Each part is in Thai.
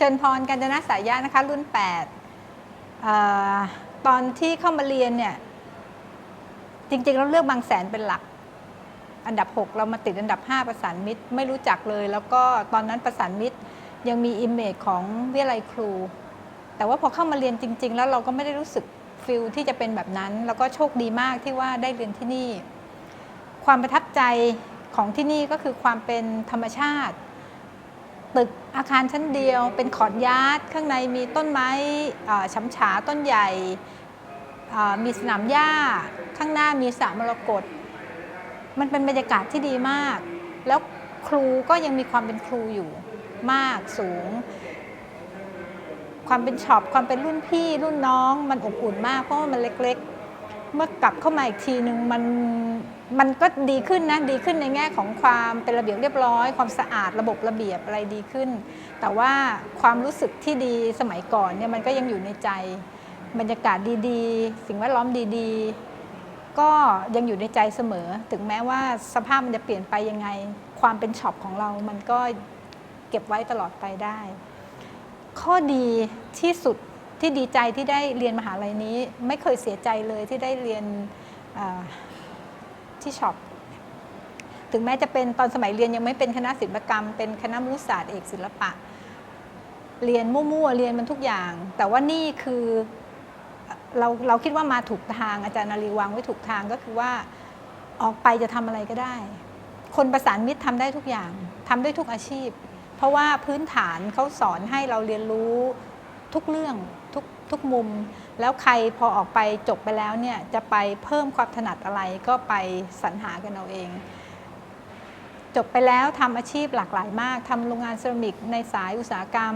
เชิญพรกัญจนาสายญานะคะ รุ่น 8อตอนที่เข้ามาเรียนเนี่ย จริง ๆ เราเลือกบางแสนเป็นหลัก อันดับ 6 เรามาติดอันดับ 5 ประสานมิตร ไม่รู้จักเลย แล้วก็ตอนนั้นประสานมิตรยังมีอิมเมจของวิทยาลัยครู แต่ว่าพอเข้ามาเรียนจริง ๆ แล้วเราก็ไม่ได้รู้สึกฟิลที่จะเป็นแบบนั้น แล้วก็โชคดีมากที่ว่าได้เรียนที่นี่ ความประทับใจของที่นี่ก็คือความเป็นธรรมชาติ ตึกอาคารชั้นเดียว เป็นขอดยาร์ดข้างในมีต้นไม้อ่าฉำฉาต้นใหญ่มีสนามหญ้า ข้างหน้ามีสระมรกตมันเป็นบรรยากาศที่ดีมาก แล้วครูก็ยังมีความเป็นครูอยู่มากสูง ความเป็นช็อปความเป็นรุ่นพี่รุ่นน้องมันอบอุ่นมากเพราะว่ามันเล็กๆ เมื่อกลับเข้ามาอีกทีหนึ่งมันมันก็ดีขึ้นนะดีขึ้นในแง่ของความเป็นระเบียบเรียบร้อย ความสะอาดระบบระเบียบอะไรดีขึ้น แต่ว่าความรู้สึกที่ดีสมัยก่อนเนี่ยมันก็ยังอยู่ในใจ บรรยากาศดีๆ สิ่งแวดล้อมดีๆ ก็ยังอยู่ในใจเสมอ ถึงแม้ว่าสภาพมันจะเปลี่ยนไปยังไง ความเป็นช็อปของเรามันก็เก็บไว้ตลอดไปได้ ข้อดีที่สุด ที่ดีใจที่ได้เรียนมหาลัยนี้ ไม่เคยเสียใจเลยที่ได้เรียนที่ช็อปถึงแม้จะเป็นตอนสมัยเรียนยังไม่เป็นคณะศิลปกรรม เป็นคณะมนุษยศาสตร์เอกศิลปะ เรียนมั่วๆเรียนมันทุกอย่าง แต่ว่านี่คือเราเราคิดว่ามาถูกทางอาจารย์นารีวางไว้ถูกทางก็คือว่าออกไปจะทำอะไรก็ได้ คนประสานมิตรทำได้ทุกอย่างทำได้ทุกอาชีพ เพราะว่าพื้นฐานเขาสอนให้เราเรียนรู้ ทุกเรื่องทุกทุกมุม แล้วใครพอออกไปจบไปแล้วเนี่ยจะไปเพิ่มความถนัดอะไรก็ไปสรรหากันเอาเอง จบไปแล้วทำอาชีพหลากหลายมากทำโรงงานเซรามิกในสายอุตสาหกรรม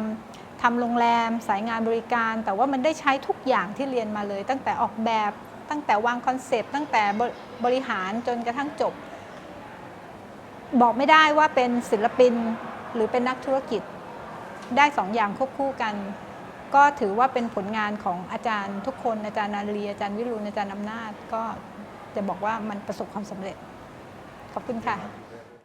ทำโรงแรม สายงานบริการ แต่ว่ามันได้ใช้ทุกอย่างที่เรียนมาเลย ตั้งแต่ออกแบบตั้งแต่วางคอนเซปต์ตั้งแต่บริหารจนกระทั่งจบ บอกไม่ได้ว่าเป็นศิลปินหรือเป็นนักธุรกิจได้สองอย่างควบคู่กัน ก็ถือว่าเป็นผลงานของอาจารย์ทุกคนอาจารย์นาลีอาจารย์วิรุณอาจารย์อำนาจ ก็จะบอกว่ามันประสบความสำเร็จ ขอบคุณค่ะ